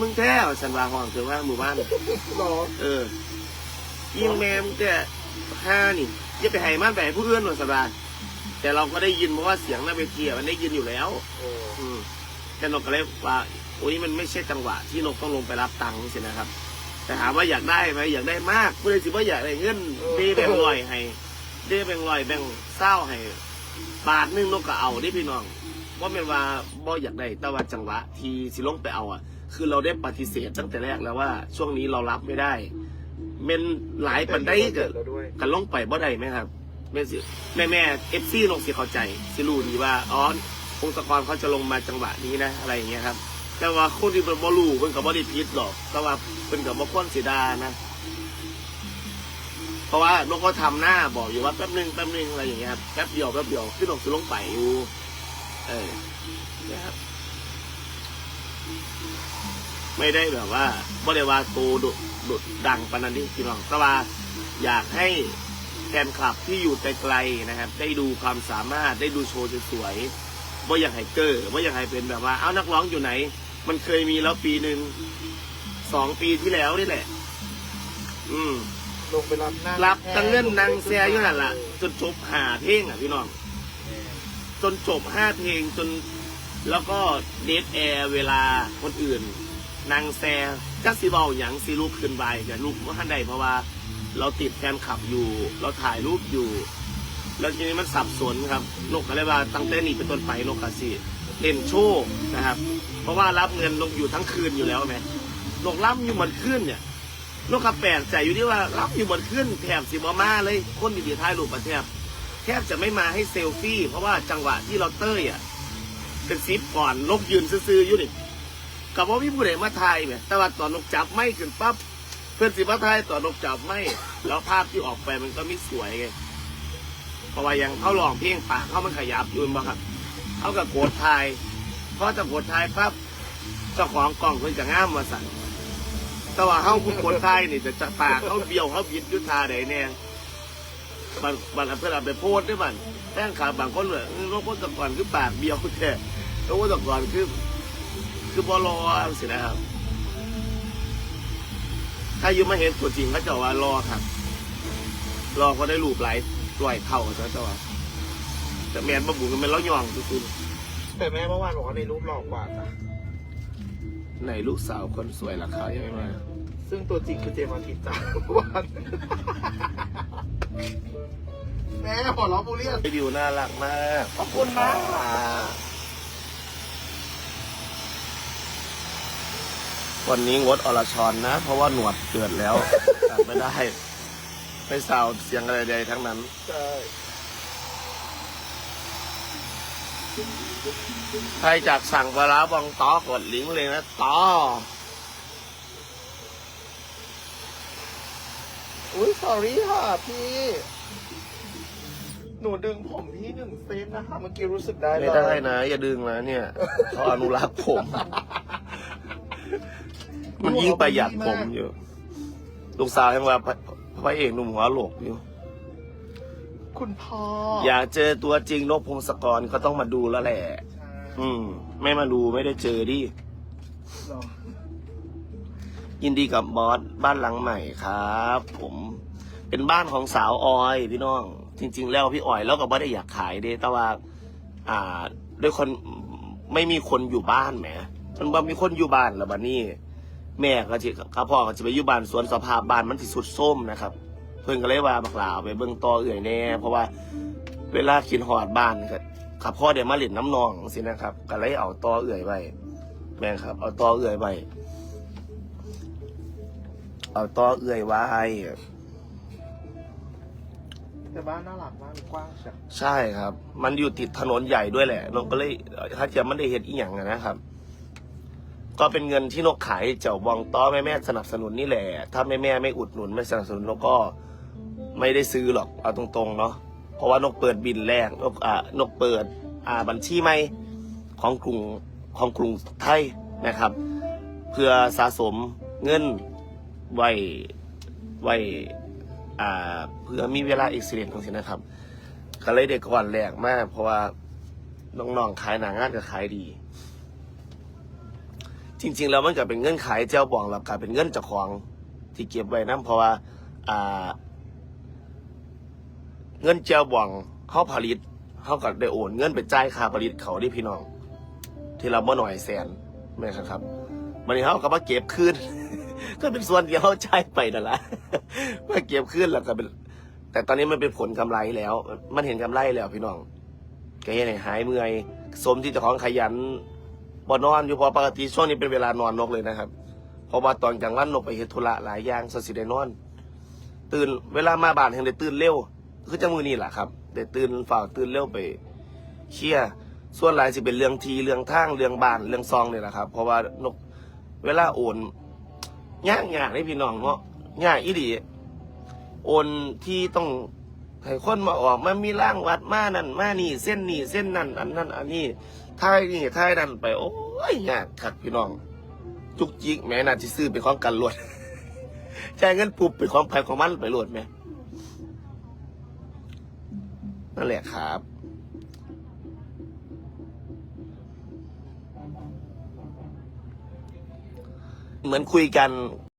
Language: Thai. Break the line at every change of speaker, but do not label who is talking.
มึงแท้ฉันว่าห้องเธอว่าหมู่บ้าน
หรอ
เออยิงแม่มึงแต่ห้านี่อย่าไปให้มันไปให้ผู้อื่นหรอกสบายแต่เราก็ได้ยินเพราะว่าเสียงหน้าเวทีอะมันได้ยินอยู่แล้ว
เออ
อืมแต่นกก็เลยว่าโอ้ยมันไม่ใช่จังหวะที่นกต้องลงไปรับตังค์สินะครับ แต่ถามว่าอยากได้ไหมอยากได้มากผู้ใดสิว่าอยากได้เงินเด้แบ่งค์ร้อยให้เด้แบ่งค์ร้อยแบ่งค์เศร้าให้บาทหนึงนกก็เอาได้พี่น้องว่าเป็นว่าบ่อยากได้แต่ว่าจังหวะที่สิลงไปเอาอะ คือเราได้ปฏิเสธตั้งแต่แรกแล้วว่า ช่วงนี้เรารับไม่ได้เมนหลายปันได้เกิด
แล้วด้วย
กันลงไปบ่ได้ไหมครับแม่สิแม่แม่เอฟซีลงสิเข้าใจสิรู้ดีว่าอ๋อองค์กรเขาจะลงมาจังหวะนี้นะอะไรอย่างเงี้ยครับ แต่ว่าคนที่เป็นบ่รู้เพิ่นก็บ่ได้ผิดหรอก แต่ว่าเพิ่นก็บ่ควรเสียดายนะเพราะว่านกก็ทำหน้าบอกอยู่ว่าแป๊บนึงแป๊บนึงอะไรอย่างเงี้ยครับแป๊บเดียวแป๊บเดียวขึ้นลงสิลงไปอยู่เออเนี่ยครับ ไม่ได้แบบว่าบ่ได้ว่าโตดุดุดดังปานนั้นที่พี่น้องแต่ว่าอยากให้แฟนคลับที่อยู่ไกลๆนะครับ ได้ดูความสามารถได้ดูโชว์สวยๆว่าอยากให้เกอร์ว่าอยากให้เป็นแบบว่าเอ้านักร้องอยู่ไหน มันเคยมีแล้วปีหนึ่งสองปีที่แล้วนี่แหละ อืม
ลงไปรับนั่ง
รับตั้งเงินนางแซอยู่นั่นล่ะ จนจบหาเพลงอะพี่น้อง จนจบห้าเพลงจนแล้วก็เดทแอร์เวลาคนอื่น นางแซจักสีเบาอย่างสีลูกขึ้นไปกับลูกว่าท่านใดเพราะว่าเราติดแฟนคลับอยู่ เราถ่ายรูปอยู่ แล้วทีนี้มันสับสนครับนกอะไรว่าตั้งแต่นี้เป็นต้นไปนกกะสิเล่นโชว์นะครับ เพราะว่ารับเงินนกอยู่ทั้งคืนอยู่แล้วไหมนกรับอยู่เหมือนคืนเนี่ยนกกระแปลกใจอยู่ที่ว่ารับอยู่บนขึ้นแถบสิบอมาเลยคนดีๆท้ายรูปประแทบแทบจะไม่มาให้เซลฟี่ เพราะว่าจังหวะที่เราเต้ยอะเป็นซิปก่อนนกยืนซื่อๆอยู่นี่ กับว่าพี่ผู้ใดมาถ่ายเนี่ยแต่ว่าตอนนกจับไม่ขึ้นปั๊บเพื่อนสิมาถ่ายตอนนกจับไม่แล้วภาพที่ออกไปมันก็ไม่สวยไงเพราะว่ายังเขาลองเพลงปากเขามันขยับยู่บ้าครับเขากับโกดถ่ายพอจะโกดถ่ายปั๊บเจ้าของกล้องเพิ่นจะง่ามมาสั่นแต่ว่าเข้าผู้คนไทยนี่จะจะปากเขาเบี้ยวเขาบิดยุทธาใดแน่บางบางอันเพื่อนเอาไปโพสต์ด้วยมันแท่งขาบางคนเลยโรคพตะกอนคือปากเบี้ยวแท้โรคตะกอนคือ คือบอลอสินะครับ ถ้าอยูมาเห็นตัวจริงเขาจะว่ารอครับ รอก็ได้รูปไหลายลอยเท่าเขาจะว่าแต่แมนมาบุกกันเป็นเล้ายองทุก
แต่แม่เมื่อวานบอกว่าในรูปหล่อกว่าจ้ะ
ๆในลูกสาวคนสวยราคายังไม่มา
ซึ่งตัวจริงคือเจมส์อาทิตย์จ้ะเมื่อวานแม่หัวเราะบูเรียน
ไอดิวน่ารักมาก
ขอบคุณมาก
วันนี้งดอรชรนะ เพราะว่าหนวดเกิดแล้วตัดไม่ได้ ไม่สาวเสียงอะไรใดทั้งนั้น
ใช่
ใครจากสั่งปลาร้าบองต้อกดลิงก์เลยนะต้อ
อุ้ย sorry ค่ะพี่ หนูดึงผมพี่หนึ่งเซนนะคะเมื่อกี้รู้สึกได้เลย
ไม่ได้นะ อย่าดึงนะเนี่ยเขาอนุรักษ์ผม มันยิ่งประหยัดผมอยู่ ลูกสาวยังว่าพระพระเอกหนุ่มหัวโหลกอยู่
คุณพ่อ
อยากเจอตัวจริงนกพงศกรก็ต้องมาดูแล้วแหละ
ใช่
อืม ไม่มาดูไม่ได้เจอดิ
เหรอ
ยินดีกับบอสบ้านหลังใหม่ครับ ผมเป็นบ้านของสาวออยพี่น้อง จริง ๆ แล้วพี่ออยแล้วก็ไม่ได้อยากขายเด้แต่ว่า อ่า ด้วยคนไม่มีคนอยู่บ้านแหมมันบ่มีคนอยู่บ้านแล้วบัดนี้ แม่ก็จะข้าพ่อก็จะไปอยู่บ้านสวนสภาพบ้านมันสิสุดส้มนะครับ เพิ่นก็เลยว่าบักหลาเอาไปเบิ่งต่อเอื่อยแน่ เพราะว่าเวลากินหอดบ้านก็ข้าพ่อเดี๋ยวมาเล่นน้ำนองสินะครับก็เลยเอาต่อเอื่อยไว้แม่นครับ เอาต่อเอื่อยไว้เอาต่อเอื่อยไว้
แต่บ้านน่ารักมากกว้างใช่
ใช่ครับ มันอยู่ติดถนนใหญ่ด้วยแหละนกก็เลยถ้าจะไม่ได้เห็นอีหยังอะนะครับ ก็เป็นเงินที่นกขายเจ้าบองต้อแม่แม่สนับสนุนนี่แหละ ถ้าแม่แม่ไม่อุดหนุนไม่สนับสนุนนกก็ไม่ได้ซื้อหรอกเอาตรงๆเนาะเพราะว่านกเปิดบินแรกนกอ่านกเปิดอ่าบัญชีใหม่ของกรุงของกรุงไทยนะครับ เพื่อสะสมเงินไว้ไว้อ่าเพื่อมีเวลาอีกสิเรียนของสินะครับ ก็เลยเด็กก่อนแรกมากเพราะว่าน้องๆขายหนังงานก็ขายดี จริง ๆ แล้วมันก็เป็นเงื่อนไขเจ้าบองแล้วก็เป็นเงินเจ้าของที่เก็บไว้นํเพราะว่าอ่า เงินเจ้าบองเขาผลิตเขาก็ได้โอนเงินไปจ่ายค่าผลิตเขาที่พี่น้อง ที่เราบ่หน่อยแสนแม่ครับมันนี้เขาก็มาเก็บคืนก็เป็นส่วนที่เขาใช้ไปนั่นแหละมาเก็บคืนแล้วก็เป็น แต่ตอนนี้มันเป็นผลกำไรแล้ว มันเห็นกำไรแล้วพี่น้องก็เห็นให้หายเมื่อยสมที่เจ้าของขยัน บ่นอนอยู่พอปกติช่วงนี้เป็นเวลานอนนกเลยนะครับเพราะว่าตอนกลางวันนกไปเฮ็ดธุระหลายอย่างสสิได้นอน ตื่นเวลามาบ้านเห็นได้ตื่นเร็วคือจังมือนี่แหละครับได้ตื่นฝ่าตื่นเร็วไปเคลียส่วนหลายสิเป็นเรื่องทีเรื่องทางเรื่องบ้านเรื่องซองเนี่ยแหละครับ เพราะว่านกเวลาโอนยากยากให้พี่น้องเนาะยากอีดีโอนที่ต้อง ให้คนมาออกมามีร่างวัดมานั่นมานี่ เส้นนี่เส้นนั่นอันนั้นอันนี้ท้ายนี่ท้ายนั่นไป โอ้ยยากคักพี่น้อง จุกจิกแม่น่าที่ซื้อเป็นของกันรวดจ่ายเงินปุบเป็นของใครของมันไปรวดไหมนั่นแหละครับเหมือนคุยกัน